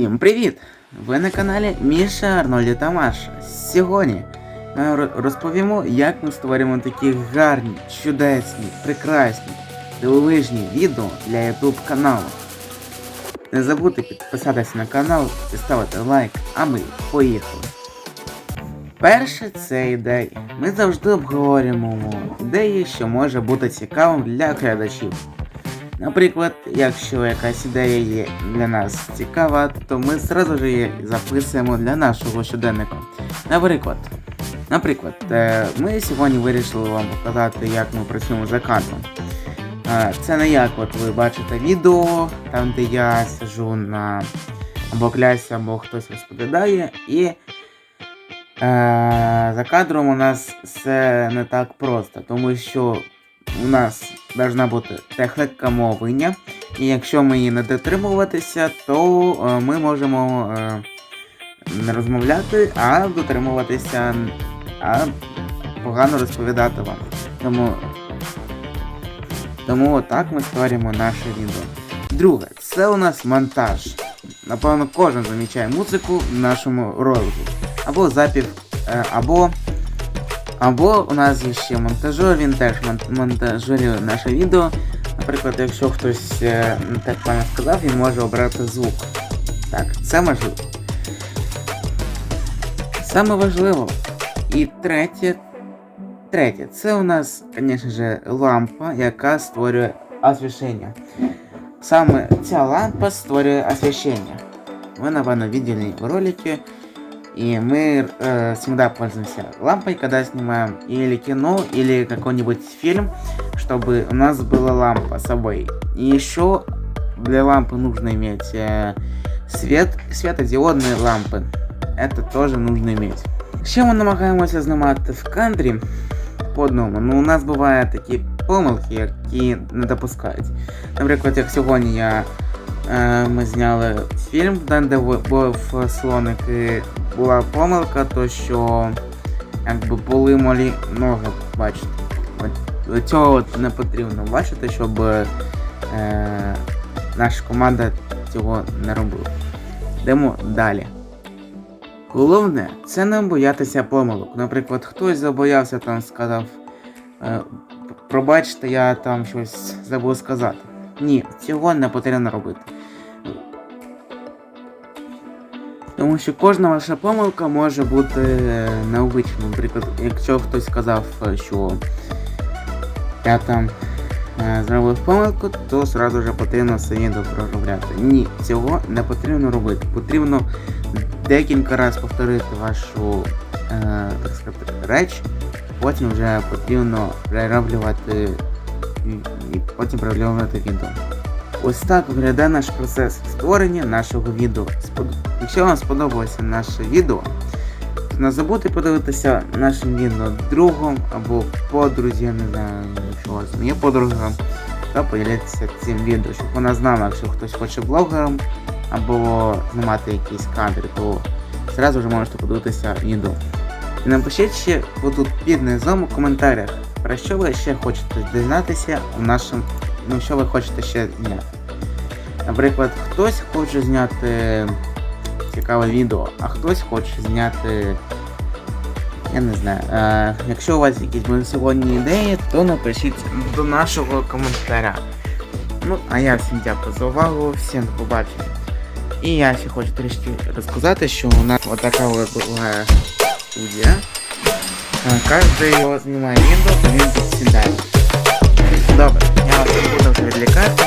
Всім привіт! Ви на каналі Міша Арнольді та Маша. Сьогодні ми розповімо, як ми створюємо такі гарні, чудесні, прекрасні, дивовижні відео для YouTube каналу. Не забудьте підписатися на канал і ставити лайк, а ми поїхали. Перше це ідеї. Ми завжди обговорюємо ідеї, що може бути цікавим для глядачів. Наприклад, якщо якась ідея є для нас цікава, то ми зразу ж її записуємо для нашого щоденника. Наприклад, наприклад, е, ми сьогодні вирішили вам показати, як ми працюємо за кадром. Е, Це не як от ви бачите відео, там де я сижу на або клясі, або хтось розповідає, і е, за кадром у нас все не так просто, тому що у нас должна бути техніка мовлення, і якщо ми її не дотримуватися, то е, ми можемо е, не розмовляти, а дотримуватися, а погано розповідати вам. Тому, тому отак ми створюємо наше відео. Друге, це у нас монтаж. Напевно, кожен замічає музику в нашому ролику. Або запів, е, або або у нас є ще монтажер, він теж монтажує наше відео. Наприклад, якщо хтось е, так пане сказав, він може обрати звук. Так, це можливо. Саме важливо. І третє. Третє, це у нас, звісно ж, лампа, яка створює освітлення. Саме ця лампа створює освітлення. Ви, напевно, видели в ролике. И мы э, всегда пользуемся лампой, когда снимаем или кино, или какой-нибудь фильм, чтобы у нас была лампа с собой. И еще для лампы нужно иметь э, свет, светодиодные лампы. Это тоже нужно иметь. Ще ми намагаємося знімати в кадрі по одному. Ну, у нас бувають такі помилки, які не допускають. Наприклад, як сьогодні я Е, Ми зняли фільм, там, де бу- був слоник, і була помилка, то що якби були малі ноги, бачите. От цього от не потрібно бачити, щоб е, наша команда цього не робила. Йдемо далі. Головне, це не боятися помилок. Наприклад, хтось забоявся там сказав, е, пробачте, я там щось забув сказати. Ні, цього не потрібно робити. Тому що кожна ваша помилка може бути е, необичною. Наприклад, якщо хтось сказав, е, що я там е, зробив помилку, то одразу ж потрібно собі доproробляти. Ні, цього не потрібно робити. Потрібно декілька разів повторити вашу так сказати, реч, потім вже потрібно перероблювати і потім перероблювати відео. Ось так виглядає наш процес створення нашого відео. Якщо вам сподобалося наше відео, то не забудьте подивитися нашим відео другом або подрузі, я не знаю, якщо у вас є подруга, то поділитися цим відео, щоб вона знала, якщо хтось хоче блогером або знімати якісь кадри, то зразу вже можете подивитися відео. І напишіть ще отут під низом у коментарях, про що ви ще хочете дізнатися у нашому ну, що ви хочете ще зняти. Наприклад, хтось хоче зняти цікаве відео, а хтось хоче зняти. Я не знаю. Е, якщо у вас якісь були сьогодні ідеї, то напишіть до нашого коментаря. Ну, а я всім дякую за увагу, всім до побачення. І я ще хочу трішки розказати, що у нас отака от була студія. Е, Кожен його знімає відео, то він тут сідає. Добре, я вас не буду вже відлікати.